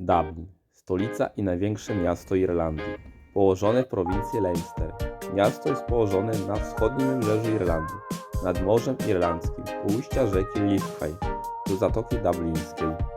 Dublin, stolica i największe miasto Irlandii, położone w prowincji Leinster. Miasto jest położone na wschodnim wybrzeżu Irlandii, nad Morzem Irlandzkim, u ujścia rzeki Liffey, do Zatoki Dublińskiej.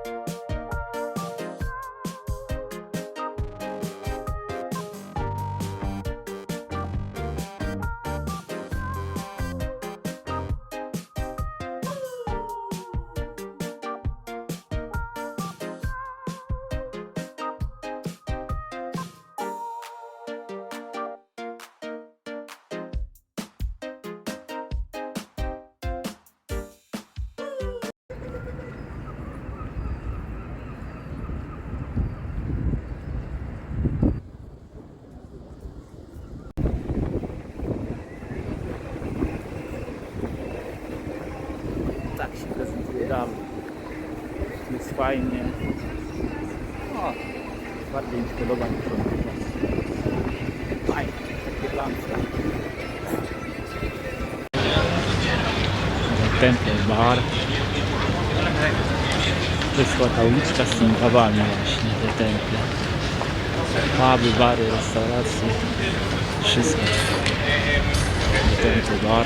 Fajnie. O, bardziej mi się podoba niż on. Fajnie, takie lampy. Temple Bar. Wyschła ta uliczka z tymi pubami właśnie, te temple. Puby, bary, restauracje. Wszystko. Temple Bar.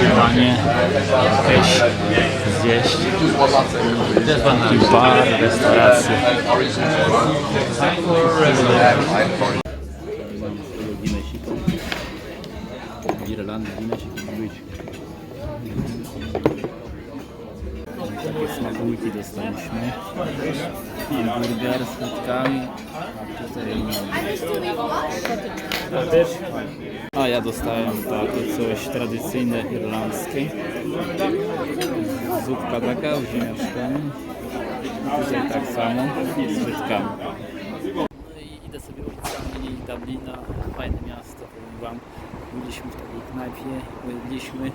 Śniadanie, jakieś zjeść. Bar, restauracje. Guinnessik ma być. Takie smakołyki dostaliśmy. Burger z frytkami. A tutaj a też. A ja dostałem takie coś tradycyjne irlandzkie. Zupka taka z ziemniaczkami. Tutaj tak samo z frytkami. No i idę sobie ulicami Dublina. Fajne miasto, powiem wam. Byliśmy w takiej knajpie, jedliśmy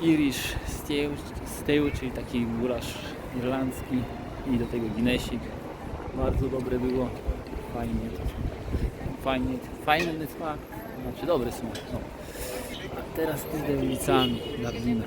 Irish stew, stew, czyli taki gulasz irlandzki i do tego Guinnessik. Bardzo dobre było. Fajnie. Fajnie, fajny smak. Znaczy dobry smak. No. A teraz idę ulicami Dublina.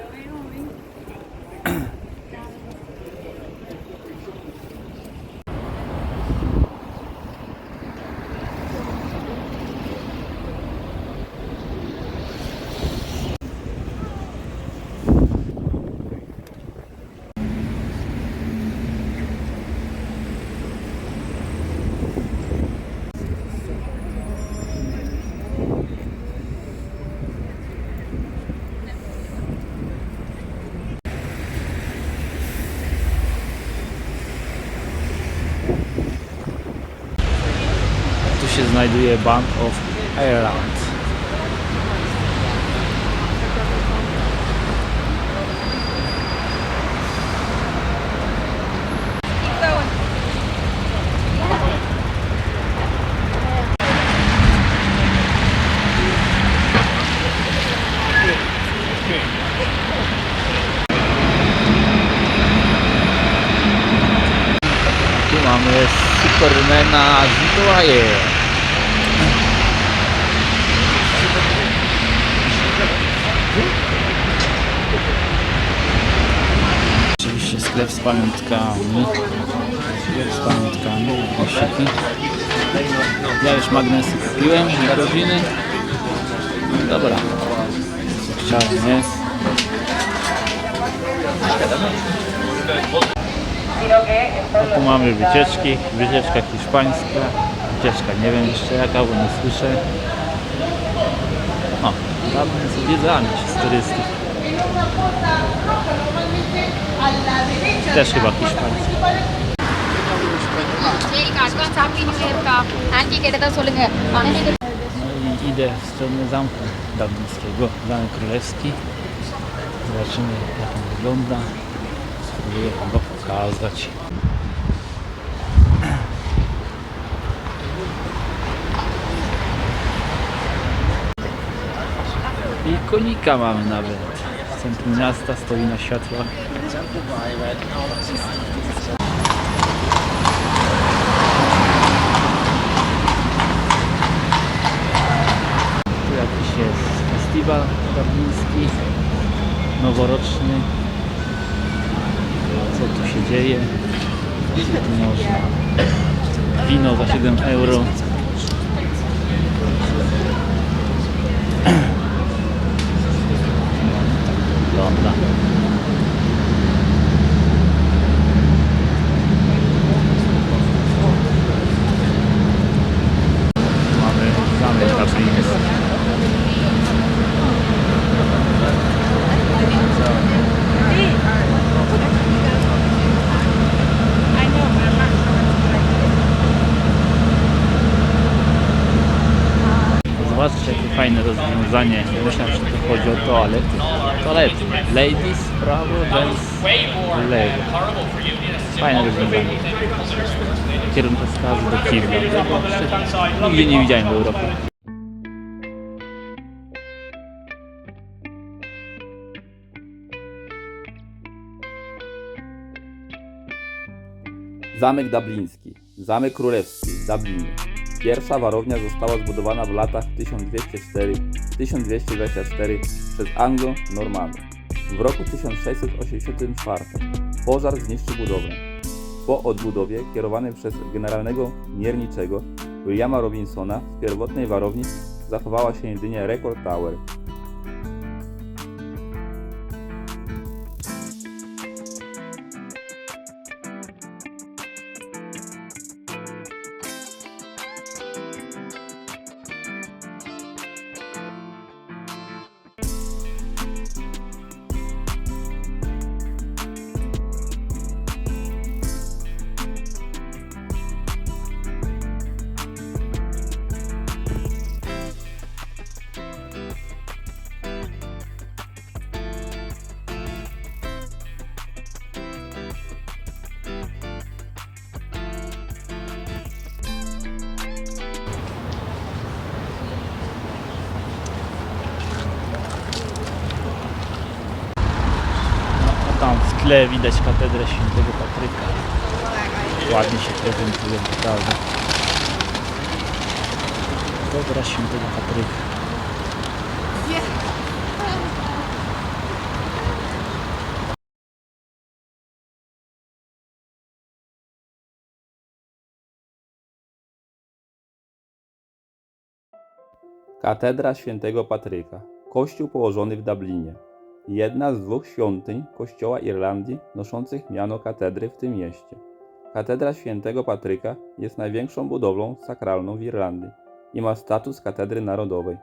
Tu się znajduje Bank of Ireland. Mamy Supermana z Mikołajem. Oczywiście sklep z pamiątkami. Sklep z pamiątkami, koszyki. Ja już magnesy kupiłem dla rodziny. No Dobra. Co chciałem jest. A tu mamy wycieczki, wycieczka hiszpańska, wycieczka nie wiem jeszcze jaka, bo nie słyszę. O, dawno nie zwiedzamy się z turystów. Też chyba hiszpański. No i idę w stronę zamku dawnickiego, zamek królewski. Zobaczymy jak on wygląda. Spróbuję go pokazać. I konika mamy nawet. W centrum miasta stoi na światłach. Tu jakiś jest festiwal dubliński, noworoczny. Co tu się dzieje? Co tu można? Wino za 7 euro. Wygląda. Mamy zamek dubliński. Zobaczcie jakie fajne rozwiązanie. Myślałem, że tu chodzi o toalety. Toalety. Ladies prawo, w lewo. Fajne rozwiązanie. Kierunkowskazy do jeszcze Nigdzie nie widziałem w Europie. Zamek Dubliński, Zamek Królewski w Dublinie. Pierwsza warownia została zbudowana w latach 1204-1224 przez Anglo-Normanów. W roku 1684 pożar zniszczył budowlę. Po odbudowie kierowanym przez generalnego mierniczego Williama Robinsona z pierwotnej warowni zachowała się jedynie Record Tower. Tle widać katedrę świętego Patryka. Ładnie się prezentuje, naprawdę. Katedra świętego Patryka. Katedra Świętego Patryka, kościół położony w Dublinie. Jedna z dwóch świątyń Kościoła Irlandii noszących miano katedry w tym mieście. Katedra Świętego Patryka jest największą budowlą sakralną w Irlandii i ma status katedry narodowej.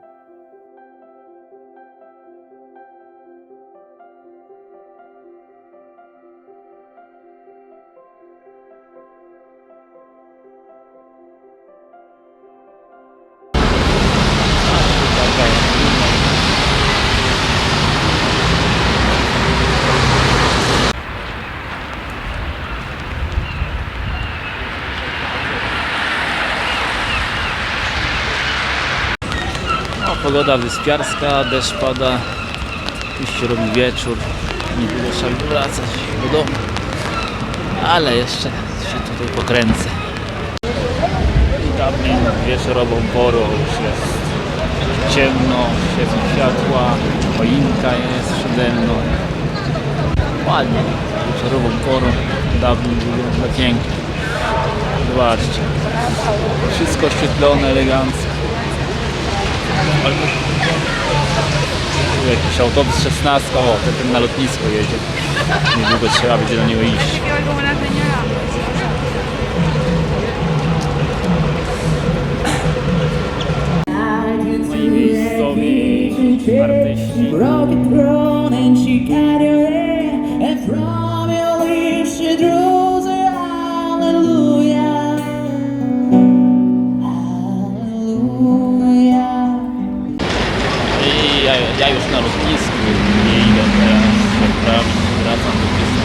Pogoda wyspiarska, deszcz pada, już się robi wieczór, niedługo trzeba wracać do domu, ale jeszcze się tutaj pokręcę. Dublin wieczorową porą już jest ciemno, świecą światła, choinka jest przede mną. Ładnie, wieczorową porą Dublin wygląda pięknie. Zobaczcie, wszystko oświetlone elegancko. Tu jakiś autobus 16, o, ten, ten na lotnisko jedzie. Niedługo trzeba będzie do niego iść. Miejscowi artyści. throne and she and from your lips she draws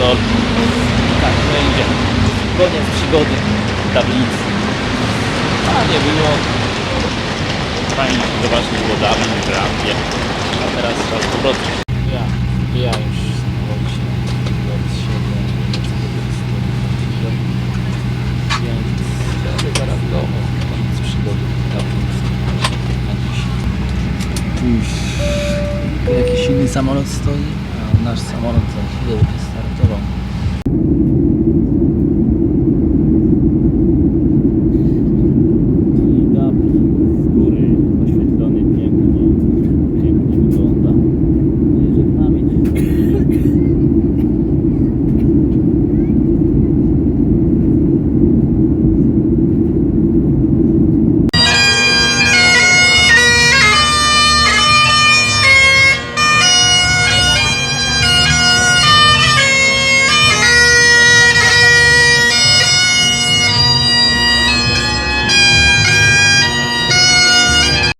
do Bristol. I tak będzie. Koniec przygody w tablicy. A nie było. Fajnie się zobaczyć było Dublin, Irlandię. A teraz czas powrotu. Ja, ja już dzisiaj. Uff. samolot stoi, a nasz samolot za chwilę będzie startował.